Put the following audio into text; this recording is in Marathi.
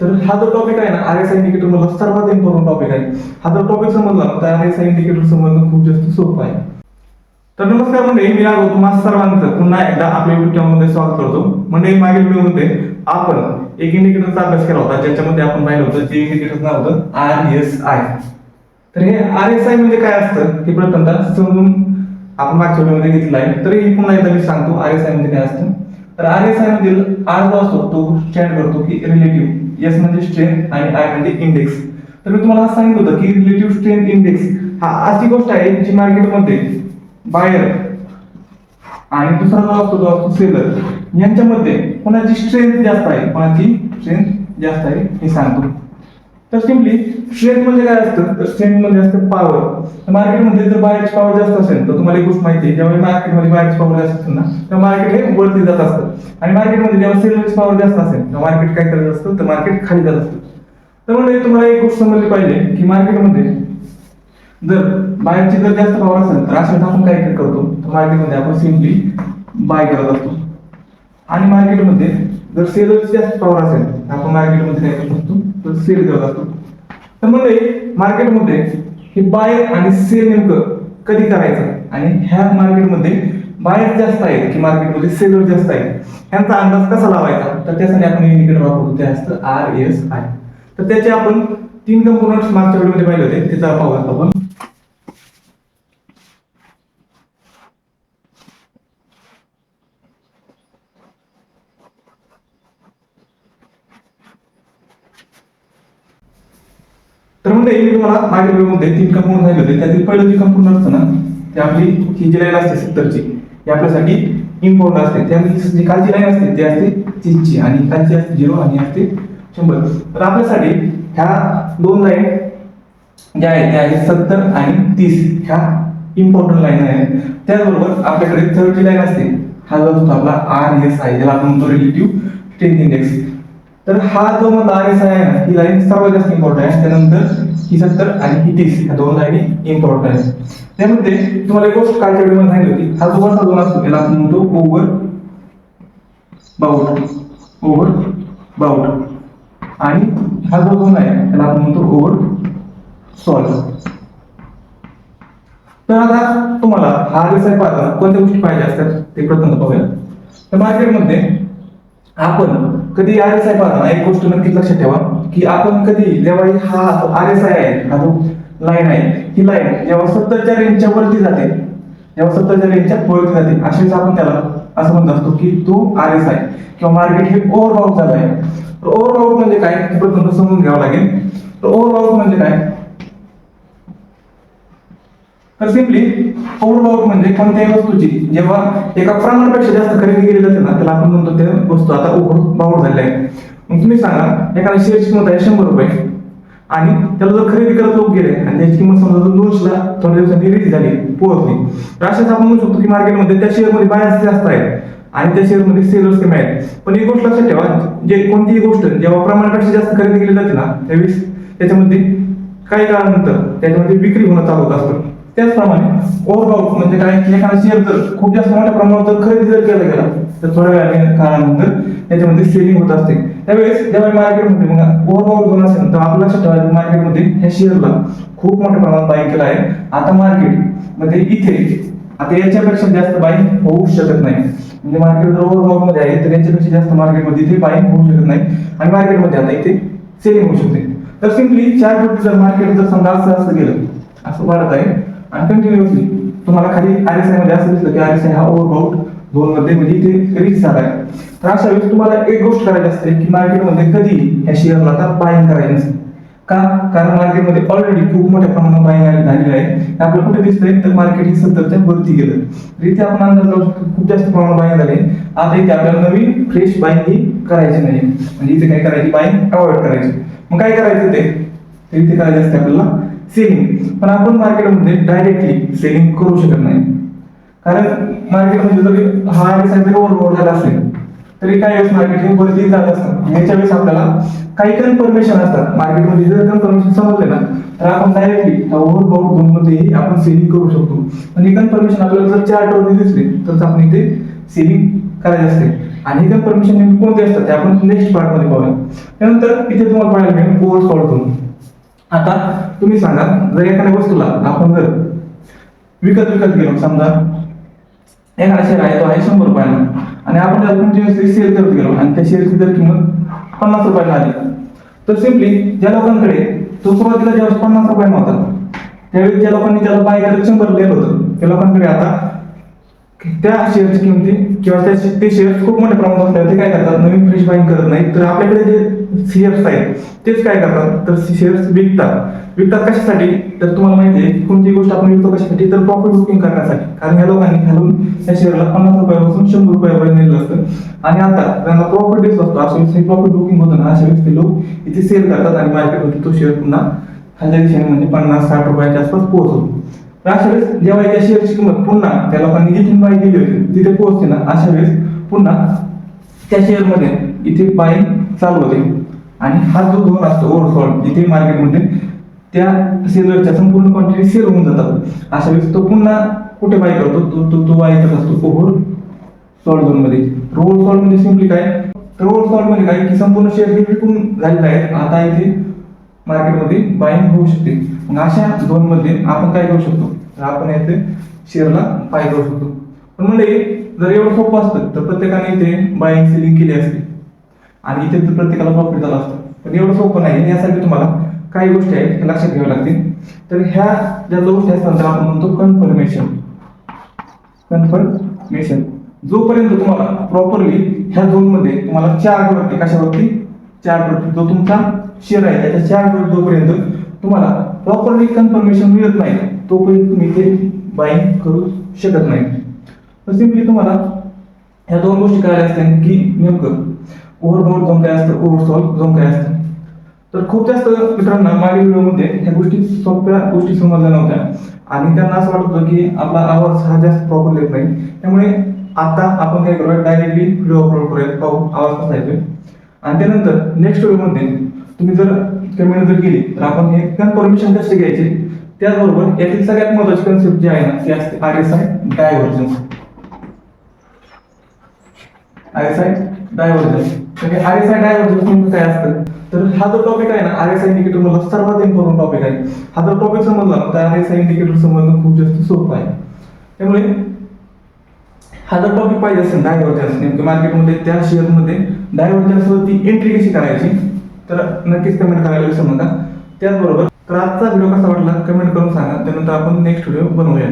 तर हा जो टॉपिक आहे ना आर एस आय इंडिकेटर मधला सर्वात इम्पॉर्टंट टॉपिक आहे. हा जर टॉपिक समजला ना तर आर एस आय इंडिकेटर समजणं खूप जास्त सोपं आहे. तर नमस्कार म्हणजे मी आलो तुम्हाला सर्वांचं पुन्हा एकदा आपल्या युट्यूब चॅनलमध्ये स्वागत करतो. म्हणजे मागील व्हिडिओमध्ये आपण एक इंडिकेटरचा अभ्यास केला होता ज्याच्यामध्ये आपण पाहिलं होतं जे इंडिकेटरचं नाव होतं आर एस आय तर हे आर एस आय म्हणजे काय असतं? हे प्रथमतः समजून आपण मागच्या व्हिडिओमध्ये घेतलं आहे. तरी हे पुन्हा एकदा मी सांगतो आर एस आय म्हणजे काय असतं? तर आर एस आय मधील आर जो असतो तो स्टँड करतो की रिलेटिव्ह एस म्हणजे स्ट्रेंथ आणि आय म्हणजे इंडेक्स तर मी तुम्हाला सांगित सांगितलं होतं की रिलेटिव्ह स्ट्रेंथ इंडेक्स हा अशी गोष्ट आहे जी मार्केटमध्ये बायर आणि दुसरा जो असतो जो असतो सेलर यांच्यामध्ये कोणाची स्ट्रेंथ जास्त आहे? कोणाची स्ट्रेंथ जास्त आहे? हे सांगतो. तर सिम्पली स्ट्रेंथ म्हणजे काय असतं? तर स्ट्रेंथ म्हणजे असतं पॉवर मार्केटमध्ये जर बाहेरची पॉवर जास्त असेल तर तुम्हाला एक गोष्ट माहिती आहे ज्यावेळी मार्केटमध्ये बाहेरची पॉवर जास्त असेल ना तर मार्केट हे वरती जात असतं. आणि मार्केटमध्ये जेव्हा सेलरची पॉवर जास्त असेल तर मार्केट काय करत असतं? तर मार्केट खाली जात असतं. तर म्हणजे तुम्हाला एक गोष्ट समजली पाहिजे की मार्केटमध्ये जर बाहेरची जर जास्त पॉवर असेल तर अशा आपण काय करतो? तर मार्केटमध्ये आपण सिम्पली बाय करत असतो. आणि मार्केटमध्ये जर सेलची जास्त पॉवर असेल तर आपण मार्केटमध्ये काय करत असतो? तर सेल करत असतो. तर म्हणजे मार्केटमध्ये हे बाय आणि सेल नेमकं कधी करायचं? आणि ह्या मार्केटमध्ये बायर जास्त आहेत की मार्केटमध्ये सेलर जास्त आहेत? ह्यांचा अंदाज कसा लावायचा? तर त्यासाठी आपण इंडिकेटर वापरतो ते असतं आर एस आय तर त्याचे आपण तीन कंपोनंट्स मागच्या व्हिडिओमध्ये पाहिले होते त्याचा पाहूयात आपण. तर म्हणजे मी तुम्हाला मागील व्हिडिओमध्ये तीन कंपाऊंड सांगितले होते. त्यातील पहिलं जे कंपाऊंड असतं ना ते आपली ही जी लाईन असते सत्तरची ही आपल्यासाठी इम्पॉर्टंट असते. त्यामध्ये जी कालची लाईन असते ती असते तीसची आणि कालची असते झिरो आणि असते शंभर. तर आपल्यासाठी ह्या दोन लाईन ज्या आहेत त्या आहेत सत्तर आणि तीस. ह्या इम्पॉर्टंट लाईन आहेत. त्याचबरोबर आपल्याकडे थर्डची लाईन असते हा जो असतो आपला आर एस आय ज्याला आपण म्हणतो रिलेटिव्ह स्ट्रेंथ इंडेक्स तर हा जो मग आर एस आय आहे ना ही लाईन सर्वात जास्त इम्पॉर्टंट आहे. त्यानंतर ही सत्तर आणि ही तीस ह्या दोन लाईनी इम्पॉर्टंट आहेत. त्यामध्ये तुम्हाला एक गोष्ट कालच्या व्हिडिओ सांगितली होती. हा जो असा दोन असतो त्याला आपण म्हणतो ओव्हर बाउट ओव्हर बाउट आणि हा जो दोन आहे त्याला आपण म्हणतो ओव्हर सॉल्व तर आता तुम्हाला हा आर एस आय पाहताना कोणत्या गोष्टी पाहिजे असतात ते प्रथम पाहूया तर मार्केटमध्ये आपण कधी आर एस आय पाहताना एक गोष्ट नक्कीच लक्षात ठेवा की आपण कधी जेव्हा हा आर एस आय आहे हा जो लाईन आहे ही लाईन जेव्हा सत्तरच्या रेंजच्या वरती जाते जेव्हा सत्तरच्या रेंजच्या वरती जाते असेच आपण त्याला असं म्हणत असतो की तो आर एस आय किंवा मार्केट हे ओव्हरबाउट झालं आहे तर ओव्हरबाउट म्हणजे काय? प्रथम समजून घ्यावं लागेल. तर ओव्हरबाउट म्हणजे काय? तर सिम्पली ओव्हरबाउट म्हणजे कोणत्याही वस्तूची जेव्हा एका प्रमाणापेक्षा जास्त खरेदी केली जाते ना त्याला आपण म्हणतो ते वस्तू आता उघड बाउट झालेली आहे. मग तुम्ही सांगा एखाद्या शेअरची किंमत आहे शंभर रुपये. आणि त्याला जर खरेदी करत लोक गेले आणि त्याची किंमत समजा जर दोनशेला थोड्या दिवसांनी रिलीज झाली पोहोचली तर अशाच आपण म्हणू शकतो की मार्केटमध्ये त्या शेअरमध्ये बायर्स जास्त आहेत. आणि त्या शेअरमध्ये सेलर्स कमी आहेत. पण एक गोष्ट लक्षात ठेवा जे कोणतीही गोष्ट जेव्हा प्रमाणापेक्षा जास्त खरेदी केली जाते ना त्यावेळेस त्याच्यामध्ये काही काळानंतर त्याच्यामध्ये विक्री होणं चालू होत असतं. त्याचप्रमाणे ओव्हरबाउट म्हणजे काय? की एखादा शेअर जर खूप जास्त मोठ्या प्रमाणात जर खरेदी जर केला गेला तर थोड्या वेळाने काळानंतर त्याच्यामध्ये सेलिंग होत असते. त्यावेळेस जेव्हा मार्केटमध्ये मग ओव्हरबाउट होऊन असेल तर आपलं लक्षात ठेवायचं मार्केटमध्ये ह्या शेअरला खूप मोठ्या प्रमाणात बाईक केला आहे. आता मार्केटमध्ये इथे आता याच्यापेक्षा जास्त बाईंग होऊ शकत नाही. म्हणजे मार्केट जर ओव्हरबाउटमध्ये आहे तर याच्यापेक्षा जास्त मार्केटमध्ये इथे बाईंग होऊ शकत नाही. आणि मार्केटमध्ये आता इथे सेलिंग होऊ शकते. तर सिम्पली चार फूट जर मार्केट जर समजा असं असं गेलं असं वाढत आहे आणि कंटिन्युअसली तुम्हाला खाली आर एस आयमध्ये असं दिसलं की आर एस आय हा ओव्हरबाउट झोनमध्ये म्हणजे इथे रिच झाला आहे. तर अशा वेळेस तुम्हाला एक गोष्ट करायची असते की मार्केटमध्ये कधी ह्या शेअरला आता बाईंग करायची नसते. का? कारण मार्केटमध्ये ऑलरेडी खूप मोठ्या प्रमाणात बाईंग झालेली आहे. आपल्याला कुठे दिसतंय? तर मार्केट हे सत्तरच्या वरती गेलं. तर इथे आपण अंदाज लावू शकतो खूप जास्त प्रमाणात बाईंग झाले. आता इथे आपल्याला नवीन फ्रेश बाईंग ही करायची नाही. म्हणजे इथे काय करायची? बाईंग अवॉइड करायची. मग काय करायचं ते? इथे करायचे असते आपल्याला सेलिंग पण आपण मार्केटमध्ये डायरेक्टली सेलिंग करू शकत नाही. कारण मार्केटमध्ये जरी हा जरी ओव्हरलोड झाला असेल तरी काही वेळेस मार्केट हे वरती जात असतात याच्या वेळेस आपल्याला काही कन्फर्मेशन असतात. मार्केटमध्ये जर कन्फर्मेशन समजले ना तर आपण डायरेक्टली ओव्हरलोड झोन मध्येही आपण सेलिंग करू शकतो. आणि कन्फर्मेशन आपल्याला जर चार वरती दिसले तर आपण इथे सेलिंग करायचे असते. आणि कन्फर्मेशन नेमके कोणते असतात ते आपण नेक्स्ट पार्टमध्ये पाहूया. त्यानंतर इथे तुम्हाला पाहायला मिळेल कोर्स सॉल्ट करून आता तुम्ही सांगा जर एखाद्या वस्तूला आपण जर विकत विकत गेलो समजा एखादा शेअर आहे तो आहे शंभर रुपयाला आणि आपण त्याला कंटिन्युअसली सेल करत गेलो आणि त्या शेअरची जर किंमत पन्नास रुपयाला आली तर सिम्पली ज्या लोकांकडे तो सुरुवातीला ज्यावेळेस पन्नास रुपयाला होता त्यावेळी ज्या लोकांनी त्याला बाय करत शंभर दिलं होतं त्या लोकांकडे आता त्या शेअरची किमती किंवा त्या ते शेअर्स खूप मोठ्या प्रमाणात असतात ते काय करतात? नवीन फ्रेश बाईंग करत नाहीत. तर आपल्याकडे जे शेअर्स आहेत तेच काय करतात? तर शेअर्स विकतात. विकतात कशासाठी? तर तुम्हाला माहिती आहे कोणती गोष्ट आपण विकतो कशासाठी? तर प्रॉफिट बुकिंग करण्यासाठी. कारण या लोकांनी घालून त्या शेअरला पन्नास रुपयापासून शंभर रुपयापर्यंत नेलं असतं. आणि आता त्यांना प्रॉफिट दिसत असतो. अशा वेळेस प्रॉफिट बुकिंग होतं ना अशा वेळेस ते लोक इथे सेल करतात आणि मार्केटमध्ये तो शेअर पुन्हा खालच्या दिशेने म्हणजे पन्नास साठ रुपयाच्या आसपास पोहोचतो. अशा वेळेस जेव्हा त्या शेअरची किंमत पुन्हा त्या लोकांनी जिथून बाय केली होती. तिथे पोहोचते ना अशा वेळेस पुन्हा त्या शेअरमध्ये इथे बाईंग चालू होते. आणि हा जो झोन असतो ओव्हरसॉल्ट इथे मार्केटमध्ये त्या सेलरच्या संपूर्ण क्वांटिटी सेल होऊन जातात. अशा वेळेस तो पुन्हा कुठे बाय करतो? तो तो तो बाय करत असतो ओव्हर सॉल्ट झोनमध्ये रोल सॉल्ट म्हणजे सिम्पली काय? तर रोल सॉल्ट म्हणजे काय? की संपूर्ण शेअर विकून झालेला आहे. आता इथे मार्केटमध्ये बाईंग होऊ शकते. मग अशा दोन मध्ये आपण काय करू शकतो? तर आपण येथे शेअरला बाय करू शकतो. पण म्हणजे जर एवढं सोपं असतं तर प्रत्येकाने इथे बाईंग सेलिंग केली असते. आणि इथे तर प्रत्येकाला प्रॉफिट झाला असतं. पण एवढं सोपं नाही. यासाठी तुम्हाला काही गोष्टी आहेत हे लक्षात घ्याव्या लागतील. तर ह्या ज्या गोष्टी असतात त्या आपण म्हणतो कन्फर्मेशन कन्फर्मेशन जोपर्यंत तुम्हाला प्रॉपरली ह्या झोनमध्ये तुम्हाला चार वरती कशावरती? चार वरती जो तुमचा शेअर आहे त्याच्या चार दिवस जोपर्यंत तुम्हाला प्रॉपरली कन्फर्मेशन मिळत नाही तोपर्यंत तुम्ही ते बाईंग करू शकत नाही. तर सिम्पली तुम्हाला ह्या दोन गोष्टी करायला असतात की नेमकं ओव्हरबाउंड झोन काय असतं ओव्हरसॉल झोन काय असतं. तर खूप जास्त मित्रांना मागील व्हिडिओमध्ये ह्या गोष्टी सोप्या गोष्टी समजल्या नव्हत्या. आणि त्यांना असं वाटत होतं की आपला आवाज हा जास्त प्रॉपर येत नाही. त्यामुळे आता आपण काय करूया डायरेक्टली व्हिडिओ अपलोड करूया. पाहू आवाज कसा येतोय. आणि त्यानंतर नेक्स्ट व्हिडिओमध्ये तुम्ही जर कमेंट जर केली तर आपण हे परमिशन कसे घ्यायचे? त्याचबरोबर यातील सगळ्यात महत्वाची कन्सेप्ट जी आहे ना ती असते R S I divergence R S I divergence म्हणजे आर एस आय डायव्हर्जन्स म्हणजे काय असतं? तर हा जो टॉपिक आहे ना आर एस आय इंडिकेटर मला सर्वात इम्पॉर्टंट टॉपिक आहे. हा जर टॉपिक समजला ना तर आर एस आय इंडिकेटर समजणं खूप जास्त सोपं आहे. त्यामुळे हा जर टॉपिक पाहिजे असेल डायव्हर्जन्स नेमकं मार्केटमध्ये त्या शेअरमध्ये डायव्हर्जन्स वरती एंट्री कशी करायची? तर नक्कीच कमेंट करायला विसरू नका त्याचबरोबर तर आजचा व्हिडिओ कसा वाटला कमेंट करून सांगा. त्यानंतर आपण नेक्स्ट व्हिडिओ बनवूया.